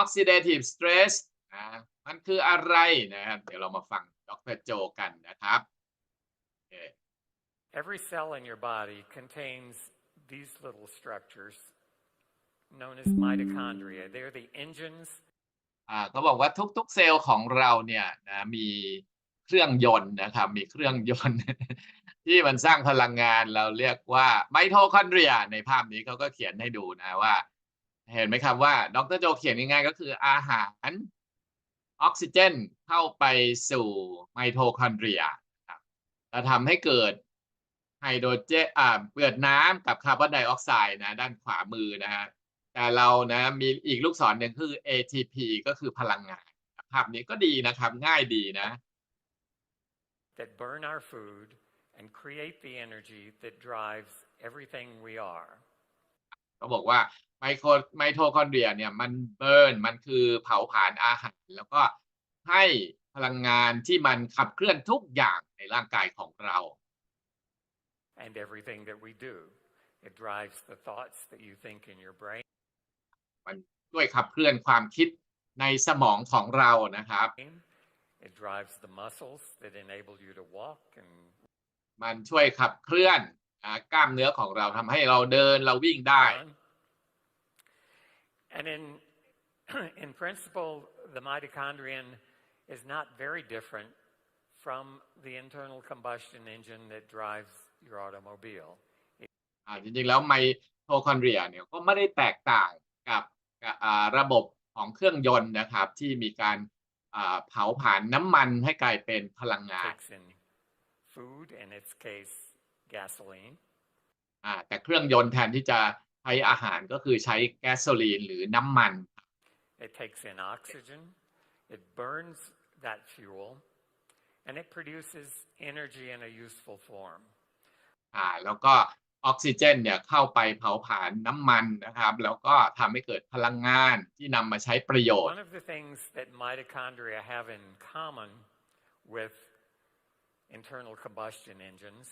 oxidative stress นะมันคืออะไรนะครับ เดี๋ยวเรามาฟังดรโจกันนะครับโอเค Every cell in your body contains these little structures known as mitochondria. They're the engines อ่าเขาบอกว่าทุกๆเซลล์ของเราเนี่ยนะมีเครื่องยนต์นะครับ มีเครื่องยนต์ ที่มันสร้างพลังงานเราเรียกว่าไมโทคอนเดรีย ในภาพนี้เขาก็เขียนให้ดูนะว่า เห็นไหมครับว่า ดรโจเขียนง่ายๆก็คืออาหารออกซิเจนเข้าไปสู่ไมโทคอนเดรียครับจะทำให้เกิดไฮโดรเจนอ่าเกิดน้ำกับคาร์บอนไดออกไซด์นะ ด้านขวามือนะฮะแต่เรานะมีอีกลูกศรหนึ่งคือ ATP ก็คือพลังงาน ภาพนี้ก็ดีนะครับ ง่ายดีนะ that burn our food and create the energy that drives everything we are. เขาบอกว่าไมโครไมโทคอนเดรียเนี่ยมันเบิร์นมันคือเผาผลาญอาหาร แล้วก็ให้พลังงานที่มันขับเคลื่อนทุกอย่างในร่างกายของเรา and everything that we do. It drives the thoughts that you think in your brain, มันด้วยขับเคลื่อนความคิดในสมองของเรานะครับ it drives the muscles that enable you to walk and มันช่วยขับเคลื่อนอ่า กล้ามเนื้อของเราทำให้เราเดินเราวิ่งได้ run. And in, in principle, the mitochondrion is not very different from the internal combustion engine that drives your automobile. อ่าจริงๆแล้วไมโทคอนเดรียเนี่ยก็ไม่ได้แตกต่างกับกับอ่าระบบของเครื่องยนต์นะครับ ที่มีการอ่าเผาผลาญน้ำมันให้กลายเป็นพลังงาน takes in food, in its case, gasoline, อ่าแต่เครื่องยนต์แทนที่จะใช้อาหารก็คือใช้แก๊สโซลีนหรือน้ำมัน it takes in oxygen, it burns that fuel, and it produces energy in a useful form. อ่าแล้วก็ออกซิเจนเนี่ยเข้าไปเผาผลาญน้ำมันนะครับ แล้วก็ทำให้เกิดพลังงานที่นำมาใช้ประโยชน์ One of the things that mitochondria have in common with internal combustion engines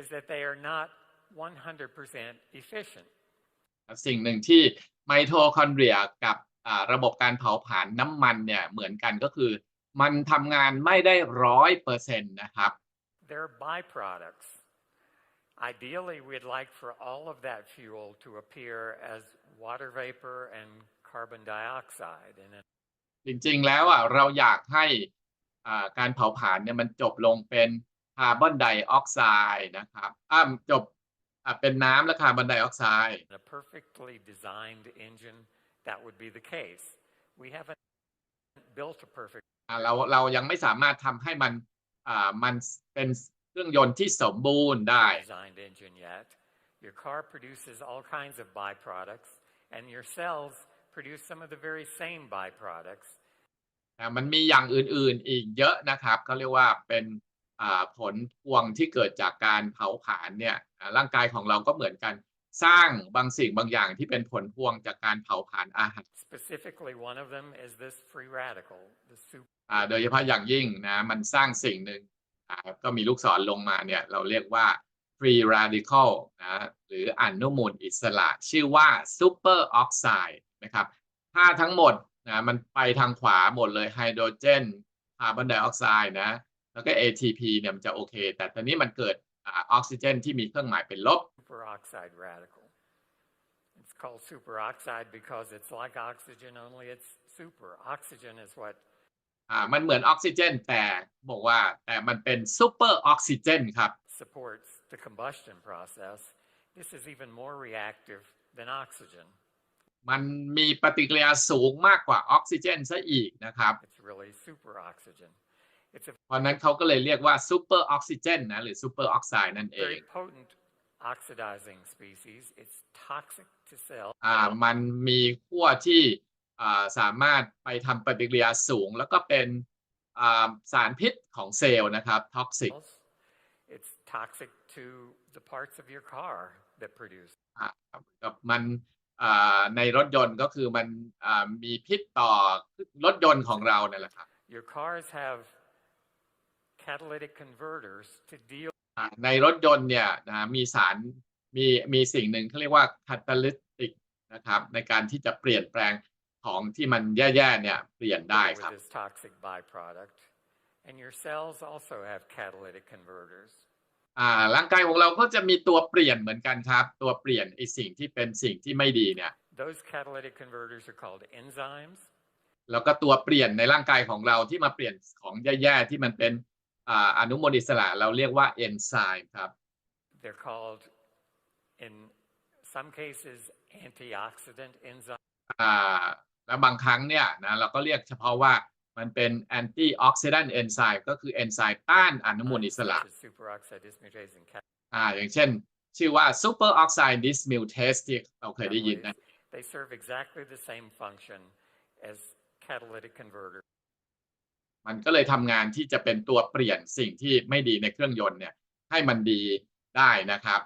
is that they are not 100% efficient. สิ่งหนึ่งที่ไมโทคอนเดรียกับอ่าระบบการเผาผลาญน้ำมันเนี่ยเหมือนกันก็คือ มันทำงานไม่ได้ร้อยเปอร์เซ็นต์นะครับ They're byproducts. Ideally, we'd like for all of that fuel to appear as water vapor and carbon dioxide in it. จริงๆแล้วอะเราอยากให้อ่าการเผาผลาญเนี่ยมันจบลงเป็น คาร์บอนไดออกไซด์นะครับอ้าจบอ่าเป็นน้ำและคาร์บอนไดออกไซด์ In a perfectly designed engine, that would be the case. We haven't built a perfect อ่าเราเรายังไม่สามารถทำให้มันอ่ามันเป็นเครื่องยนต์ที่สมบูรณ์ได้ designed engine yet. Your car produces all kinds of byproducts, and your cells produce some of the very same byproducts. อ่ามันมีอย่างอื่นๆอีกเยอะนะครับเขาเรียกว่าเป็นอ่า ผลพวงที่เกิดจากการเผาผลาญเนี่ยอ่าร่างกายของเราก็เหมือนกันสร้างบางสิ่งบางอย่างที่เป็นผลพวงจากการเผาผลาญอาหาร Specifically, one of them is this free radical, the super. อ่าโดยเฉพาะอย่างยิ่งนะมันสร้างสิ่งหนึ่งอ่าก็มีลูกศรลงมาเนี่ยเราเรียกว่า free radical นะหรืออนุมูลอิสระ ชื่อว่า super oxide นะครับถ้าทั้งหมดนะมันไปทางขวาหมดเลยไฮโดรเจนคาร์บอนไดออกไซด์นะ แล้วก็ ATP เนี่ยมันจะโอเค แต่ตอนนี้มันเกิดอาออกซิเจนที่มีเครื่องหมายเป็นลบ superoxide radical. It's called superoxide because it's like oxygen, only it's super. Oxygen is what อ่ามันเหมือนออกซิเจนแต่บอกว่าแต่มันเป็นซูเปอร์ออกซิเจนครับ supports the combustion process. This is even more reactive than oxygen. มันมีปฏิกิริยาสูงมากกว่าออกซิเจนซะอีกนะครับ It's really super oxygen. It's a เพราะฉะนั้นเขาก็เลยเรียกว่าซูเปอร์ออกซิเจนนะหรือซูเปอร์ออกไซด์นั่นเอง very potent oxidizing species. It's toxic to cells. อ่ามันมีขั้วที่อ่าสามารถไปทำปฏิกิริยาสูง แล้วก็เป็นอ่าสารพิษของเซลล์นะครับท็อกซิก It's toxic to the parts of your car that produce. อ่ากับมันอ่าในรถยนต์ก็คือมันอ่ามีพิษต่อรถยนต์ของเราเนี่ยแหละครับ Your cars have catalytic converters to deal อ่าในรถยนต์เนี่ยนะมีสารมีมีสิ่งหนึ่งเขาเรียกว่าคาตาลิติกนะครับในการที่จะเปลี่ยนแปลงของที่มันแย่ๆเนี่ยเปลี่ยนได้ with ครับ this toxic byproduct. And your cells also have catalytic converters. อ่าร่างกายของเราก็จะมีตัวเปลี่ยนเหมือนกันครับ ตัวเปลี่ยนไอสิ่งที่เป็นสิ่งที่ไม่ดีเนี่ย Those catalytic converters are called enzymes. แล้วก็ตัวเปลี่ยนในร่างกายของเราที่มาเปลี่ยนของแย่ๆที่มันเป็น อ่าอนุมูลอิสระเราเรียกว่าเอนไซม์ครับ They're called, in some cases, antioxidant enzymes. อ่าแล้วบางครั้งเนี่ยนะเราก็เรียกเฉพาะว่ามันเป็นแอนตี้ออกซิแดนต์เอนไซม์ก็คือเอนไซม์ต้านอนุมูลอิสระ such as superoxide dismutase and cat- อ่าอย่างเช่น ชื่อว่า super oxide dismutase ที่เราเคยได้ยินนะ catalase. They serve exactly the same function as catalytic converters. มันก็เลยทำงานที่จะเป็นตัวเปลี่ยนสิ่งที่ไม่ดีในเครื่องยนต์เนี่ยให้มันดีได้นะครับ